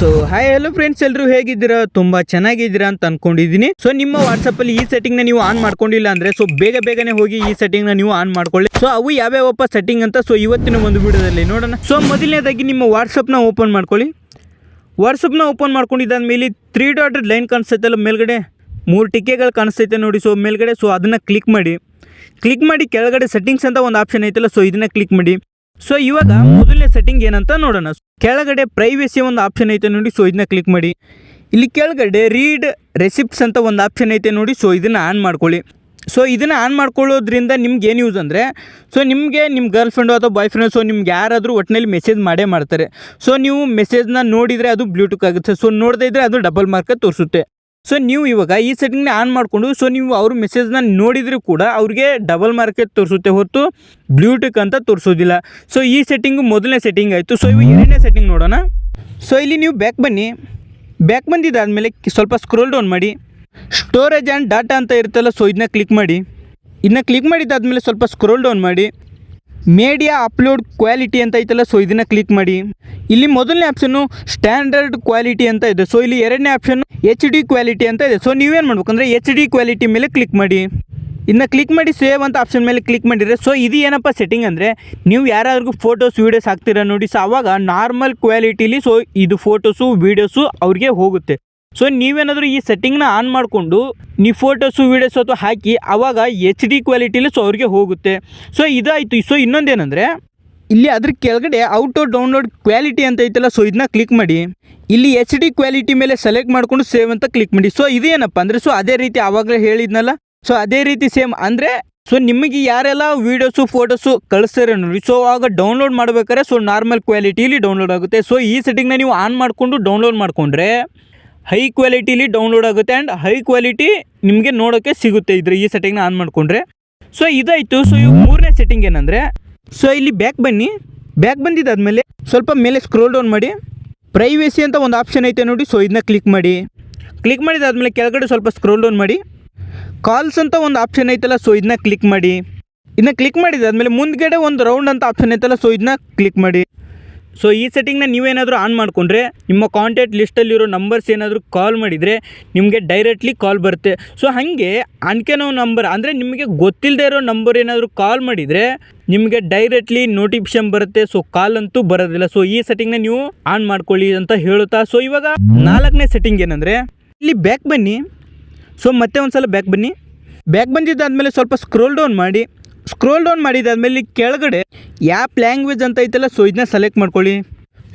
So hi hello friends ಎಲ್ಲರೂ ಹೇಗಿದ್ದೀರಾ? ತುಂಬಾ ಚೆನ್ನಾಗಿದ್ದೀರಾ ಅಂತ ಅನ್ಕೊಂಡಿದ್ದೀನಿ. ಸೊ ನಿಮ್ಮ ವಾಟ್ಸಪ್ ಅಲ್ಲಿ ಈ ಸೆಟ್ಟಿಂಗ್ನ ನೀವು ಆನ್ ಮಾಡ್ಕೊಂಡಿಲ್ಲ ಅಂದ್ರೆ ಸೊ ಬೇಗ ಬೇಗನೆ ಹೋಗಿ ಈ ಸೆಟ್ಟಿಂಗ್ನ ನೀವು ಆನ್ ಮಾಡ್ಕೊಳ್ಳಿ. ಸೊ ಅವು ಯಾವ್ಯಾವಪ್ಪ ಸೆಟ್ಟಿಂಗ್ ಅಂತ ಸೊ ಇವತ್ತಿನ ಒಂದು ವಿಡಿಯೋದಲ್ಲಿ ನೋಡೋಣ. ಸೊ ಮೊದಲನೇದಾಗಿ ನಿಮ್ಮ ವಾಟ್ಸಪ್ನ ಓಪನ್ ಮಾಡ್ಕೊಳ್ಳಿ. ವಾಟ್ಸಪ್ನ ಓಪನ್ ಮಾಡ್ಕೊಂಡಿದ್ದಾದ್ಮೇಲೆ ತ್ರೀ ಡಾಟ್ ಲೈನ್ ಕಾಣಿಸ್ತೈತಲ್ಲ ಮೇಲ್ಗಡೆ? ಮೂರು ಟಿಕೆಗಳು ಕಾಣಿಸ್ತೈತೆ ನೋಡಿ ಸೊ ಮೇಲ್ಗಡೆ ಸೊ ಅದನ್ನು ಕ್ಲಿಕ್ ಮಾಡಿ. ಕ್ಲಿಕ್ ಮಾಡಿ ಕೆಳಗಡೆ ಸೆಟ್ಟಿಂಗ್ಸ್ ಅಂತ ಒಂದು ಆಪ್ಷನ್ ಐತಲ್ಲ ಸೊ ಇದನ್ನ ಕ್ಲಿಕ್ ಮಾಡಿ. ಸೊ ಇವಾಗ ಮೊದಲನೇ ಸೆಟ್ಟಿಂಗ್ ಏನಂತ ನೋಡೋಣ. ಕೆಳಗಡೆ ಪ್ರೈವೇಸಿ ಒಂದು ಆಪ್ಷನ್ ಐತೆ ನೋಡಿ ಸೊ ಇದನ್ನ ಕ್ಲಿಕ್ ಮಾಡಿ. ಇಲ್ಲಿ ಕೆಳಗಡೆ ರೀಡ್ ರೆಸಿಪ್ಟ್ಸ್ ಅಂತ ಒಂದು ಆಪ್ಷನ್ ಐತೆ ನೋಡಿ ಸೊ ಇದನ್ನು ಆನ್ ಮಾಡ್ಕೊಳ್ಳಿ. ಸೊ ಇದನ್ನು ಆನ್ ಮಾಡ್ಕೊಳ್ಳೋದ್ರಿಂದ ನಿಮ್ಗೆ ಏನು ಯೂಸ್ ಅಂದರೆ ಸೊ ನಿಮಗೆ ನಿಮ್ಮ ಗರ್ಲ್ ಫ್ರೆಂಡು ಅಥವಾ ಬಾಯ್ ಫ್ರೆಂಡ್ ಸೊ ನಿಮ್ಗೆ ಯಾರಾದರೂ ಒಟ್ಟಿನಲ್ಲಿ ಮೆಸೇಜ್ ಮಾಡೇ ಮಾಡ್ತಾರೆ. ಸೊ ನೀವು ಮೆಸೇಜ್ನ ನೋಡಿದರೆ ಅದು ಬ್ಲೂಟೂತ್ ಆಗುತ್ತೆ. ಸೊ ನೋಡದೇ ಇದ್ದರೆ ಅದು ಡಬಲ್ ಮಾರ್ಕ್ ತೋರಿಸುತ್ತೆ. ಸೊ ನೀವು ಇವಾಗ ಈ ಸೆಟ್ಟಿಂಗ್ನ ಆನ್ ಮಾಡಿಕೊಂಡು ಸೊ ನೀವು ಅವ್ರ ಮೆಸೇಜ್ನ ನೋಡಿದರೂ ಕೂಡ ಅವ್ರಿಗೆ ಡಬಲ್ ಮಾರ್ಕೆಟ್ ತೋರಿಸುತ್ತೆ ಹೊರತು ಬ್ಲೂಟೂತ್ ಅಂತ ತೋರಿಸೋದಿಲ್ಲ. ಸೊ ಈ ಸೆಟ್ಟಿಂಗು ಮೊದಲನೇ ಸೆಟ್ಟಿಂಗ್ ಆಯಿತು. ಸೊ ಇವು ಎರಡನೇ ಸೆಟ್ಟಿಂಗ್ ನೋಡೋಣ. ಸೊ ಇಲ್ಲಿ ನೀವು ಬ್ಯಾಕ್ ಬನ್ನಿ. ಬ್ಯಾಕ್ ಬಂದಿದ್ದಾದಮೇಲೆ ಸ್ವಲ್ಪ ಸ್ಕ್ರೋಲ್ ಡೌನ್ ಮಾಡಿ. ಸ್ಟೋರೇಜ್ ಆ್ಯಂಡ್ ಡಾಟಾ ಅಂತ ಇರುತ್ತಲ್ಲ ಸೊ ಇದನ್ನ ಕ್ಲಿಕ್ ಮಾಡಿ. ಇದನ್ನ ಕ್ಲಿಕ್ ಮಾಡಿದ್ದಾದಮೇಲೆ ಸ್ವಲ್ಪ ಸ್ಕ್ರೋಲ್ ಡೌನ್ ಮಾಡಿ. ಮೀಡಿಯಾ ಅಪ್ಲೋಡ್ ಕ್ವಾಲಿಟಿ ಅಂತ ಐತಲ್ಲ ಸೊ ಇದನ್ನು ಕ್ಲಿಕ್ ಮಾಡಿ. ಇಲ್ಲಿ ಮೊದಲನೇ ಆಪ್ಷನ್ನು ಸ್ಟ್ಯಾಂಡರ್ಡ್ ಕ್ವಾಲಿಟಿ ಅಂತ ಇದೆ. ಸೊ ಇಲ್ಲಿ ಎರಡನೇ ಆಪ್ಷನ್ ಎಚ್ ಡಿ ಕ್ವಾಲಿಟಿ ಅಂತ ಇದೆ. ಸೊ ನೀವೇನು ಮಾಡ್ಬೇಕಂದ್ರೆ ಎಚ್ ಡಿ ಕ್ವಾಲಿಟಿ ಮೇಲೆ ಕ್ಲಿಕ್ ಮಾಡಿ. ಇನ್ನು ಕ್ಲಿಕ್ ಮಾಡಿ ಸೇವ್ ಅಂತ ಆಪ್ಷನ್ ಮೇಲೆ ಕ್ಲಿಕ್ ಮಾಡಿದರೆ ಸೊ ಇದು ಏನಪ್ಪ ಸೆಟ್ಟಿಂಗ್ ಅಂದರೆ, ನೀವು ಯಾರಾದ್ರಿಗೂ ಫೋಟೋಸ್ ವೀಡಿಯೋಸ್ ಹಾಕ್ತೀರಾ ನೋಡಿ ಸೊ ಅವಾಗ ನಾರ್ಮಲ್ ಕ್ವಾಲಿಟಿಲಿ ಸೊ ಇದು ಫೋಟೋಸು ವೀಡಿಯೋಸು ಅವ್ರಿಗೆ ಹೋಗುತ್ತೆ. ಸೊ ನೀವೇನಾದರೂ ಈ ಸೆಟ್ಟಿಂಗ್ನ ಆನ್ ಮಾಡಿಕೊಂಡು ನೀವು ಫೋಟೋಸು ವೀಡಿಯೋಸು ಅಥವಾ ಹಾಕಿ ಆವಾಗ ಎಚ್ ಡಿ ಕ್ವಾಲಿಟಿಲಿ ಸೊ ಅವ್ರಿಗೆ ಹೋಗುತ್ತೆ. ಸೊ ಇದಾಯಿತು. ಸೊ ಇನ್ನೊಂದೇನೆಂದರೆ, ಇಲ್ಲಿ ಅದ್ರ ಕೆಳಗಡೆ ಔಟೋ ಡೌನ್ಲೋಡ್ ಕ್ವಾಲಿಟಿ ಅಂತ ಐತಲ್ಲ ಸೊ ಇದನ್ನ ಕ್ಲಿಕ್ ಮಾಡಿ. ಇಲ್ಲಿ ಎಚ್ ಡಿ ಕ್ವಾಲಿಟಿ ಮೇಲೆ ಸೆಲೆಕ್ಟ್ ಮಾಡಿಕೊಂಡು ಸೇವ್ ಅಂತ ಕ್ಲಿಕ್ ಮಾಡಿ. ಸೊ ಇದೇನಪ್ಪ ಅಂದರೆ ಸೊ ಅದೇ ರೀತಿ ಆವಾಗಲೇ ಹೇಳಿದ್ನಲ್ಲ? ಸೊ ಅದೇ ರೀತಿ ಸೇಮ್ ಅಂದರೆ ಸೊ ನಿಮಗೆ ಯಾರೆಲ್ಲ ವೀಡಿಯೋಸು ಫೋಟೋಸು ಕಳಿಸ್ತಾರೆ ನೋಡಿ ಸೊ ಆಗ ಡೌನ್ಲೋಡ್ ಮಾಡಬೇಕಾದ್ರೆ ಸೊ ನಾರ್ಮಲ್ ಕ್ವಾಲಿಟಿಲಿ ಡೌನ್ಲೋಡ್ ಆಗುತ್ತೆ. ಸೊ ಈ ಸೆಟ್ಟಿಂಗ್ನ ನೀವು ಆನ್ ಮಾಡಿಕೊಂಡು ಡೌನ್ಲೋಡ್ ಮಾಡಿಕೊಂಡ್ರೆ ಹೈ ಕ್ವಾಲಿಟಿಲಿ ಡೌನ್ಲೋಡ್ ಆಗುತ್ತೆ ಆ್ಯಂಡ್ ಹೈ ಕ್ವಾಲಿಟಿ ನಿಮಗೆ ನೋಡೋಕ್ಕೆ ಸಿಗುತ್ತೆ ಇದ್ರೆ ಈ ಸೆಟ್ಟಿಂಗ್ನ ಆನ್ ಮಾಡಿಕೊಂಡ್ರೆ. ಸೊ ಇದಾಯಿತು. ಸೊ ಇವು ಮೂರನೇ ಸೆಟ್ಟಿಂಗ್ ಏನಂದರೆ ಸೊ ಇಲ್ಲಿ ಬ್ಯಾಕ್ ಬನ್ನಿ. ಬ್ಯಾಕ್ ಬಂದಿದ್ದಾದಮೇಲೆ ಸ್ವಲ್ಪ ಮೇಲೆ ಸ್ಕ್ರೋಲ್ ಡೌನ್ ಮಾಡಿ. ಪ್ರೈವೇಸಿ ಅಂತ ಒಂದು ಆಪ್ಷನ್ ಐತೆ ನೋಡಿ. ಸೊ ಇದನ್ನ ಕ್ಲಿಕ್ ಮಾಡಿ. ಕ್ಲಿಕ್ ಮಾಡಿದಾದ್ಮೇಲೆ ಕೆಳಗಡೆ ಸ್ವಲ್ಪ ಸ್ಕ್ರೋಲ್ ಡೌನ್ ಮಾಡಿ. ಕಾಲ್ಸ್ ಅಂತ ಒಂದು ಆಪ್ಷನ್ ಐತಲ್ಲ ಸೊ ಇದನ್ನ ಕ್ಲಿಕ್ ಮಾಡಿ. ಇದನ್ನ ಕ್ಲಿಕ್ ಮಾಡಿದಾದ್ಮೇಲೆ ಮುಂದ್ಗಡೆ ಒಂದು ರೌಂಡ್ ಅಂತ ಆಪ್ಷನ್ ಐತಲ್ಲ ಸೊ ಇದನ್ನ ಕ್ಲಿಕ್ ಮಾಡಿ. ಸೊ ಈ ಸೆಟ್ಟಿಂಗ್ನ ನೀವೇನಾದರೂ ಆನ್ ಮಾಡಿಕೊಂಡ್ರೆ, ನಿಮ್ಮ ಕಾಂಟ್ಯಾಕ್ಟ್ ಲಿಸ್ಟಲ್ಲಿರೋ ನಂಬರ್ಸ್ ಏನಾದರೂ ಕಾಲ್ ಮಾಡಿದರೆ ನಿಮಗೆ ಡೈರೆಕ್ಟ್ಲಿ ಕಾಲ್ ಬರುತ್ತೆ. ಸೊ ಹಾಗೆ ಅನ್ಕೆನೋ ನಂಬರ್ ಅಂದರೆ ನಿಮಗೆ ಗೊತ್ತಿಲ್ಲದೆ ಇರೋ ನಂಬರ್ ಏನಾದರೂ ಕಾಲ್ ಮಾಡಿದರೆ ನಿಮಗೆ ಡೈರೆಕ್ಟ್ಲಿ ನೋಟಿಫಿಕೇಶನ್ ಬರುತ್ತೆ. ಸೊ ಕಾಲ್ ಅಂತೂ ಬರೋದಿಲ್ಲ. ಸೊ ಈ ಸೆಟ್ಟಿಂಗ್ನ ನೀವು ಆನ್ ಮಾಡ್ಕೊಳ್ಳಿ ಅಂತ ಹೇಳುತ್ತಾ. ಸೊ ಇವಾಗ ನಾಲ್ಕನೇ ಸೆಟ್ಟಿಂಗ್ ಏನಂದರೆ, ಇಲ್ಲಿ ಬ್ಯಾಕ್ ಬನ್ನಿ. ಸೊ ಮತ್ತೆ ಒಂದು ಸಲ ಬ್ಯಾಕ್ ಬನ್ನಿ. ಬ್ಯಾಕ್ ಬಂದಿದ್ದಾದಮೇಲೆ ಸ್ವಲ್ಪ ಸ್ಕ್ರೋಲ್ ಡೌನ್ ಮಾಡಿ. ಸ್ಕ್ರೋಲ್ ಡೌನ್ ಮಾಡಿದಾದ್ಮೇಲೆ ಕೆಳಗಡೆ ಆ್ಯಪ್ ಲ್ಯಾಂಗ್ವೇಜ್ ಅಂತ ಐತಲ್ಲ ಸೊ ಇದನ್ನ ಸೆಲೆಕ್ಟ್ ಮಾಡ್ಕೊಳ್ಳಿ.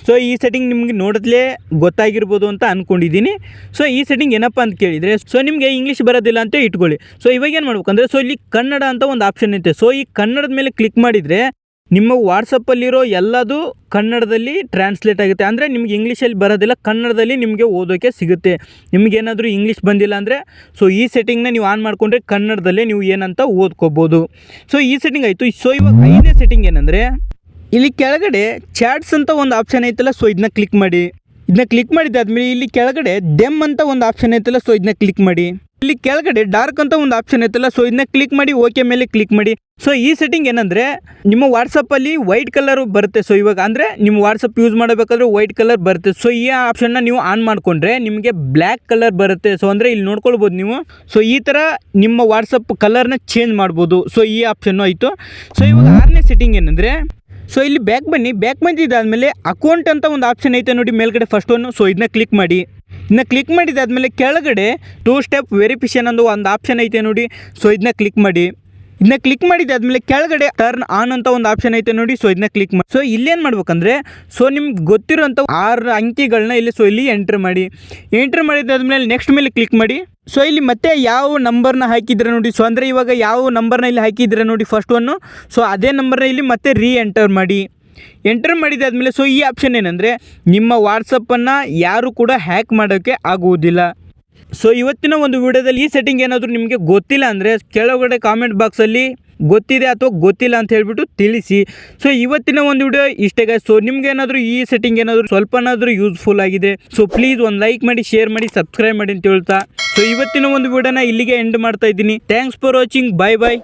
ಸೊ ಈ ಸೆಟ್ಟಿಂಗ್ ನಿಮಗೆ ನೋಡಿದ್ಲೇ ಗೊತ್ತಾಗಿರ್ಬೋದು ಅಂತ ಅಂದ್ಕೊಂಡಿದ್ದೀನಿ ಸೊ ಈ ಸೆಟ್ಟಿಂಗ್ ಏನಪ್ಪ ಅಂತ ಕೇಳಿದರೆ ಸೊ ನಿಮಗೆ ಇಂಗ್ಲೀಷ್ ಬರೋದಿಲ್ಲ ಅಂತ ಇಟ್ಕೊಳ್ಳಿ. ಸೊ ಇವಾಗ ಏನು ಮಾಡ್ಬೇಕಂದ್ರೆ ಸೊ ಇಲ್ಲಿ ಕನ್ನಡ ಅಂತ ಒಂದು ಆಪ್ಷನ್ ಐತೆ. ಸೊ ಈ ಕನ್ನಡದ ಮೇಲೆ ಕ್ಲಿಕ್ ಮಾಡಿದರೆ ನಿಮ್ಮ ವಾಟ್ಸಪ್ಪಲ್ಲಿರೋ ಎಲ್ಲದು ಕನ್ನಡದಲ್ಲಿ ಟ್ರಾನ್ಸ್ಲೇಟ್ ಆಗುತ್ತೆ. ಅಂದರೆ ನಿಮ್ಗೆ ಇಂಗ್ಲೀಷಲ್ಲಿ ಬರೋದಿಲ್ಲ, ಕನ್ನಡದಲ್ಲಿ ನಿಮಗೆ ಓದೋಕ್ಕೆ ಸಿಗುತ್ತೆ. ನಿಮಗೇನಾದರೂ ಇಂಗ್ಲೀಷ್ ಬಂದಿಲ್ಲ ಅಂದರೆ ಸೊ ಈ ಸೆಟ್ಟಿಂಗ್ನ ನೀವು ಆನ್ ಮಾಡಿಕೊಂಡ್ರೆ ಕನ್ನಡದಲ್ಲೇ ನೀವು ಏನಂತ ಓದ್ಕೋಬೋದು. ಸೊ ಈ ಸೆಟ್ಟಿಂಗ್ ಆಯಿತು. ಸೊ ಇವಾಗ ಐದನೇ ಸೆಟ್ಟಿಂಗ್ ಏನಂದರೆ, ಇಲ್ಲಿ ಕೆಳಗಡೆ ಚಾಟ್ಸ್ ಅಂತ ಒಂದು ಆಪ್ಷನ್ ಐತಲ್ಲ ಸೊ ಇದನ್ನ ಕ್ಲಿಕ್ ಮಾಡಿ. ಇದನ್ನ ಕ್ಲಿಕ್ ಮಾಡಿದ್ದಾದ್ಮೇಲೆ ಇಲ್ಲಿ ಕೆಳಗಡೆ ಡೆಮ್ ಅಂತ ಒಂದು ಆಪ್ಷನ್ ಐತಲ್ಲ ಸೊ ಇದನ್ನ ಕ್ಲಿಕ್ ಮಾಡಿ. ಇಲ್ಲಿ ಕೆಳಗಡೆ ಡಾರ್ಕ್ ಅಂತ ಒಂದು ಆಪ್ಷನ್ ಐತಲ್ಲ ಸೊ ಇದನ್ನ ಕ್ಲಿಕ್ ಮಾಡಿ ಓಕೆ ಮೇಲೆ ಕ್ಲಿಕ್ ಮಾಡಿ. ಸೊ ಈ ಸೆಟ್ಟಿಂಗ್ ಏನಂದರೆ, ನಿಮ್ಮ ವಾಟ್ಸಪ್ಪಲ್ಲಿ ವೈಟ್ ಕಲರ್ ಬರುತ್ತೆ. ಸೊ ಇವಾಗ ಅಂದರೆ ನಿಮ್ಮ ವಾಟ್ಸಪ್ ಯೂಸ್ ಮಾಡಬೇಕಾದ್ರೆ ವೈಟ್ ಕಲರ್ ಬರುತ್ತೆ. ಸೊ ಈ ಆಪ್ಷನ್ನ ನೀವು ಆನ್ ಮಾಡಿಕೊಂಡ್ರೆ ನಿಮಗೆ ಬ್ಲ್ಯಾಕ್ ಕಲರ್ ಬರುತ್ತೆ. ಸೊ ಅಂದರೆ ಇಲ್ಲಿ ನೋಡ್ಕೊಳ್ಬೋದು ನೀವು. ಸೊ ಈ ಥರ ನಿಮ್ಮ ವಾಟ್ಸಪ್ ಕಲರ್ನ ಚೇಂಜ್ ಮಾಡ್ಬೋದು. ಸೊ ಈ ಆಪ್ಷನ್ನು ಆಯಿತು. ಸೊ ಇವಾಗ ಆರನೇ ಸೆಟ್ಟಿಂಗ್ ಏನಂದರೆ ಸೊ ಇಲ್ಲಿ ಬ್ಯಾಕ್ ಬನ್ನಿ. ಬ್ಯಾಕ್ ಬಂದಿದ್ದಾದಮೇಲೆ ಅಕೌಂಟ್ ಅಂತ ಒಂದು ಆಪ್ಷನ್ ಐತೆ ನೋಡಿ ಮೇಲ್ಗಡೆ ಫಸ್ಟ್ ಒನ್ ಸೊ ಇದನ್ನ ಕ್ಲಿಕ್ ಮಾಡಿ. ಇದನ್ನ ಕ್ಲಿಕ್ ಮಾಡಿದಾದ್ಮೇಲೆ ಕೆಳಗಡೆ ಟೂ ಸ್ಟೆಪ್ ವೆರಿಫಿಕೇಷನ್ ಅಂದು ಒಂದು ಆಪ್ಷನ್ ಐತೆ ನೋಡಿ. ಸೊ ಇದನ್ನ ಕ್ಲಿಕ್ ಮಾಡಿ. ಇದನ್ನ ಕ್ಲಿಕ್ ಮಾಡಿದಾದ್ಮೇಲೆ ಕೆಳಗಡೆ ಟರ್ನ್ ಆನ್ ಅಂತ ಒಂದು ಆಪ್ಷನ್ ಐತೆ ನೋಡಿ ಸೊ ಇದನ್ನ ಕ್ಲಿಕ್ ಮಾಡಿ ಸೊ ಇಲ್ಲೇನು ಮಾಡ್ಬೇಕಂದ್ರೆ ಸೊ ನಿಮ್ಗೆ ಗೊತ್ತಿರೋಂಥ ಆರು ಅಂಕಿಗಳನ್ನ ಇಲ್ಲಿ ಸೊ ಇಲ್ಲಿ ಎಂಟ್ರ್ ಮಾಡಿ. ಎಂಟ್ರ್ ಮಾಡಿದಾದ್ಮೇಲೆ ನೆಕ್ಸ್ಟ್ ಮೇಲೆ ಕ್ಲಿಕ್ ಮಾಡಿ. ಸೊ ಇಲ್ಲಿ ಮತ್ತೆ ಯಾವ ನಂಬರ್ನ ಹಾಕಿದ್ರೆ ನೋಡಿ ಸೊ ಅಂದರೆ ಇವಾಗ ಯಾವ ನಂಬರ್ನ ಇಲ್ಲಿ ಹಾಕಿದ್ರೆ ನೋಡಿ ಫಸ್ಟ್ ಒನ್ನು ಸೊ ಅದೇ ನಂಬರ್ನ ಇಲ್ಲಿ ಮತ್ತೆ ರೀ ಎಂಟರ್ ಮಾಡಿ ಎಂಟರ್ ಮಾಡಿದಾದ್ಮೇಲೆ ಸೊ ಈ ಆಪ್ಷನ್ ಏನಂದರೆ, ನಿಮ್ಮ ವಾಟ್ಸಪ್ಪನ್ನು ಯಾರು ಕೂಡ ಹ್ಯಾಕ್ ಮಾಡೋಕ್ಕೆ ಆಗುವುದಿಲ್ಲ. ಸೊ ಇವತ್ತಿನ ಒಂದು ವಿಡಿಯೋದಲ್ಲಿ ಈ ಸೆಟ್ಟಿಂಗ್ ಏನಾದರೂ ನಿಮಗೆ ಗೊತ್ತಿಲ್ಲ ಅಂದರೆ ಕೆಳಗಡೆ ಕಾಮೆಂಟ್ ಬಾಕ್ಸಲ್ಲಿ ಗೊತ್ತಿದೆ ಅಥವಾ ಗೊತ್ತಿಲ್ಲ ಅಂತ ಹೇಳಿಬಿಟ್ಟು ತಿಳಿಸಿ. ಸೊ ಇವತ್ತಿನ ಒಂದು ವಿಡಿಯೋ ಇಷ್ಟೇ guys. ಸೊ ನಿಮ್ಗೆ ಏನಾದರೂ ಈ ಸೆಟ್ಟಿಂಗ್ ಏನಾದರೂ ಸ್ವಲ್ಪನಾದರೂ ಯೂಸ್ಫುಲ್ ಆಗಿದೆ. ಸೊ ಪ್ಲೀಸ್ ಒಂದು ಲೈಕ್ ಮಾಡಿ ಶೇರ್ ಮಾಡಿ ಸಬ್ಸ್ಕ್ರೈಬ್ ಮಾಡಿ ಅಂತ ಹೇಳ್ತಾ. ಸೊ ಇವತ್ತಿನ ಒಂದು ವಿಡಿಯೋನ ಇಲ್ಲಿಗೆ ಎಂಡ್ ಮಾಡ್ತಾ ಇದ್ದೀನಿ. Thanks for watching bye bye